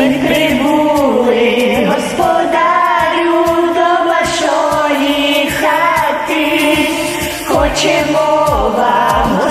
ми прибули, господарю до вашої хати, хочемо вам.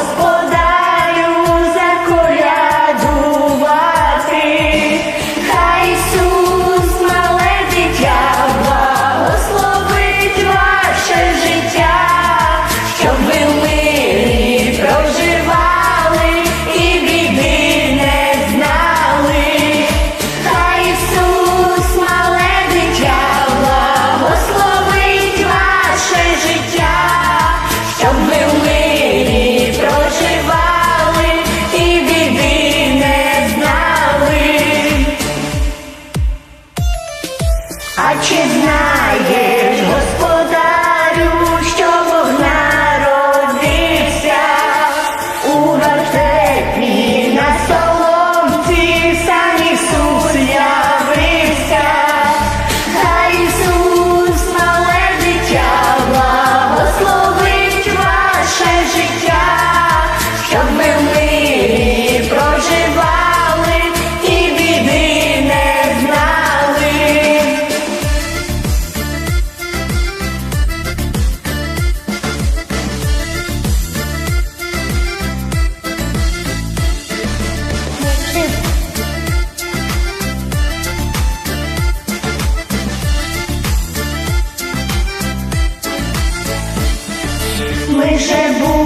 tu és.